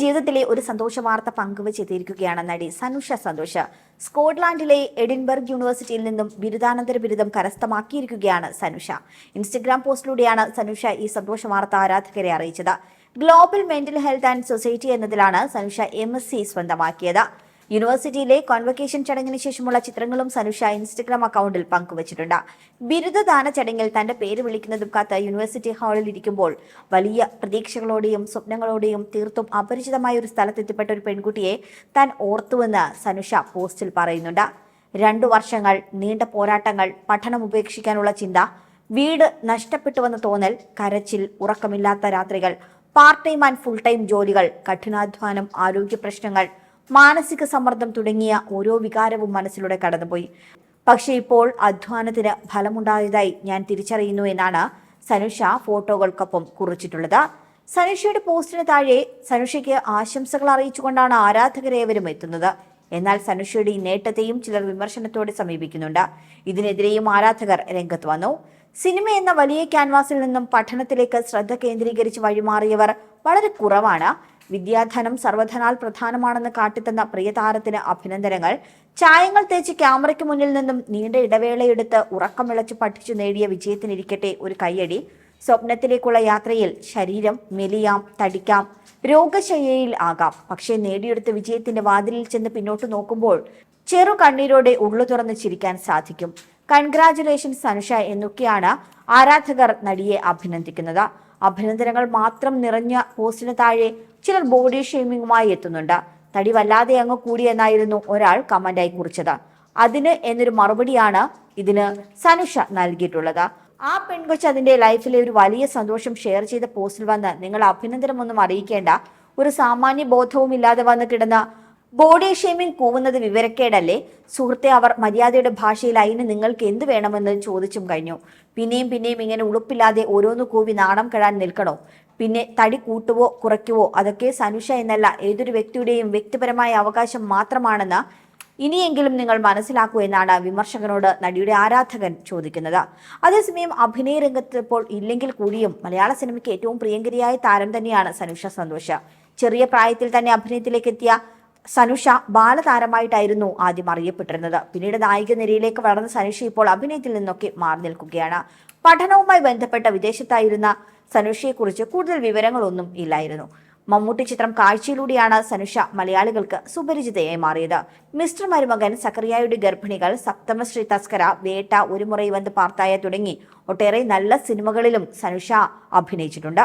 ജീവിതത്തിലെ ഒരു സന്തോഷ വാർത്ത പങ്കുവച്ചെത്തിയിരിക്കുകയാണ് നടി സനുഷ സന്തോഷ്. സ്കോട്ട്ലാൻഡിലെ എഡിൻബർഗ് യൂണിവേഴ്സിറ്റിയിൽ നിന്നും ബിരുദാനന്തര ബിരുദം കരസ്ഥമാക്കിയിരിക്കുകയാണ് സനുഷ. ഇൻസ്റ്റഗ്രാം പോസ്റ്റിലൂടെയാണ് സനുഷ ഈ സന്തോഷ വാർത്ത ആരാധകരെ അറിയിച്ചത്. Global mental health and society എന്നതിലാണ് സനുഷ എം സ്വന്തമാക്കിയത്. യൂണിവേഴ്സിറ്റിയിലെ കോൺവക്കേഷൻ ചടങ്ങിന് ശേഷമുള്ള ചിത്രങ്ങളും സനുഷ ഇൻസ്റ്റഗ്രാം അക്കൗണ്ടിൽ പങ്കുവച്ചിട്ടുണ്ട്. ബിരുദദാന ചടങ്ങിൽ തന്റെ പേര് വിളിക്കുന്നതും കാത്ത് യൂണിവേഴ്സിറ്റി ഹാളിൽ ഇരിക്കുമ്പോൾ വലിയ പ്രതീക്ഷകളോടെയും സ്വപ്നങ്ങളോടെയും തീർത്തും അപരിചിതമായ ഒരു സ്ഥലത്തെത്തിപ്പെട്ട ഒരു പെൺകുട്ടിയെ താൻ ഓർത്തുവെന്ന് സനുഷ പോസ്റ്റിൽ പറയുന്നുണ്ട്. രണ്ടു വർഷങ്ങൾ നീണ്ട പോരാട്ടങ്ങൾ പഠനം ഉപേക്ഷിക്കാനുള്ള ചിന്ത വീട് നഷ്ടപ്പെട്ടുവെന്ന തോന്നൽ കരച്ചിൽ ഉറക്കമില്ലാത്ത രാത്രികൾ part time and full time ജോലികൾ കഠിനാധ്വാനം ആരോഗ്യ പ്രശ്നങ്ങൾ മാനസിക സമ്മർദ്ദം തുടങ്ങിയ ഓരോ വികാരവും മനസ്സിലൂടെ കടന്നുപോയി. പക്ഷേ ഇപ്പോൾ അധ്വാനത്തിന് ഫലമുണ്ടായതായി ഞാൻ തിരിച്ചറിയുന്നു എന്നാണ് സനുഷ ഫോട്ടോകൾക്കൊപ്പം കുറിച്ചിട്ടുള്ളത്. സനുഷയുടെ പോസ്റ്റിന് താഴെ സനുഷയ്ക്ക് ആശംസകൾ അറിയിച്ചുകൊണ്ടാണ് ആരാധകരേവരും എത്തുന്നത്. എന്നാൽ സനുഷയുടെ ഈ നേട്ടത്തെയും ചിലർ വിമർശനത്തോടെ സമീപിക്കുന്നുണ്ട്. ഇതിനെതിരെയും ആരാധകർ രംഗത്ത് വന്നു. സിനിമ എന്ന വലിയ ക്യാൻവാസിൽ നിന്നും പഠനത്തിലേക്ക് ശ്രദ്ധ കേന്ദ്രീകരിച്ച് വഴിമാറിയവർ വളരെ കുറവാണ്. വിദ്യാധനം സർവധനാൽ പ്രധാനമാണെന്ന് കാട്ടിത്തന്ന പ്രിയതാരത്തിന് അഭിനന്ദനങ്ങൾ. ചായങ്ങൾ തേച്ച് ക്യാമറയ്ക്ക് മുന്നിൽ നിന്നും നീണ്ട ഇടവേളയെടുത്ത് ഉറക്കം വിളച്ച് പഠിച്ചു നേടിയ വിജയത്തിനിരിക്കട്ടെ ഒരു കയ്യടി. സ്വപ്നത്തിലേക്കുള്ള യാത്രയിൽ ശരീരം മെലിയാം തടിക്കാം. രോഗശയ്യയിൽ ആകാം. പക്ഷേ നേടിയെടുത്ത വിജയത്തിന്റെ വാതിലിൽ ചെന്ന് പിന്നോട്ട് നോക്കുമ്പോൾ ചെറു കണ്ണീരോടെ ഉള്ളു തുറന്ന് ചിരിക്കാൻ സാധിക്കും. കൺഗ്രാചുലേഷൻസ് അനുഷ എന്നൊക്കെയാണ് ആരാധകർ നടിയെ അഭിനന്ദിക്കുന്നത്. അഭിനന്ദനങ്ങൾ മാത്രം നിറഞ്ഞ പോസ്റ്റിന് താഴെ ചിലർ ബോഡി ഷെയ്മിങ്ങുമായി എത്തുന്നുണ്ട്. തടി വല്ലാതെ അങ്ങ് കൂടിയെന്നായിരുന്നു ഒരാൾ കമന്റായി കുറിച്ചത്. അതിന് എന്നൊരു മറുപടിയാണ് ഇതിന് സനുഷ നൽകിയിട്ടുള്ളത്. ആ പെൺകൊച്ച് അതിന്റെ ലൈഫിലെ ഒരു വലിയ സന്തോഷം ഷെയർ ചെയ്ത പോസ്റ്റിൽ വന്ന് നിങ്ങൾ അഭിനന്ദനമൊന്നും അറിയിക്കേണ്ട. ഒരു സാമാന്യ ബോധവും ഇല്ലാതെ വന്ന് കിടന്ന ബോഡി ഷേമിംഗ് കൂവുന്നത് വിവരക്കേടല്ലേ? സുഹൃത്തെ അവർ മര്യാദയുടെ ഭാഷയിൽ അതിന് നിങ്ങൾക്ക് എന്ത് വേണമെന്ന് ചോദിച്ചും കഴിഞ്ഞു. പിന്നെയും പിന്നെയും ഇങ്ങനെ ഉളുപ്പില്ലാതെ ഓരോന്ന് കൂവി നാണം കെടാൻ നിൽക്കണോ? പിന്നെ തടി കൂട്ടുവോ കുറയ്ക്കുവോ? അതൊക്കെ സനുഷ എന്നല്ല ഏതൊരു വ്യക്തിയുടെയും വ്യക്തിപരമായ അവകാശം മാത്രമാണെന്ന് ഇനിയെങ്കിലും നിങ്ങൾ മനസ്സിലാക്കൂ എന്നാണ് വിമർശകനോട് നടിയുടെ ആരാധകൻ ചോദിക്കുന്നത്. അതേസമയം അഭിനയ രംഗത്ത് ഇപ്പോൾ ഇല്ലെങ്കിൽ കൂടിയും മലയാള സിനിമയ്ക്ക് ഏറ്റവും പ്രിയങ്കരിയായ താരം തന്നെയാണ് സനുഷ സന്തോഷ. ചെറിയ പ്രായത്തിൽ തന്നെ അഭിനയത്തിലേക്ക് എത്തിയ സനുഷ ബാലതാരമായിട്ടായിരുന്നു ആദ്യം അറിയപ്പെട്ടിരുന്നത്. പിന്നീട് നായിക നിരയിലേക്ക് വളർന്ന സനുഷ ഇപ്പോൾ അഭിനയത്തിൽ നിന്നൊക്കെ മാറി നിൽക്കുകയാണ്. പഠനവുമായി ബന്ധപ്പെട്ട വിദേശത്തായിരുന്ന സനുഷയെക്കുറിച്ച് കൂടുതൽ വിവരങ്ങളൊന്നും ഇല്ലായിരുന്നു. മമ്മൂട്ടി ചിത്രം കാഴ്ചയിലൂടെയാണ് സനുഷ മലയാളികൾക്ക് സുപരിചിതയായി മാറിയത്. മിസ്റ്റർ മരുമകൻ സക്കറിയായുടെ ഗർഭിണികൾ സപ്തമശ്രീ തസ്കര വേട്ട ഒരു വന്ന് പാർത്തായ തുടങ്ങി ഒട്ടേറെ നല്ല സിനിമകളിലും സനുഷ അഭിനയിച്ചിട്ടുണ്ട്.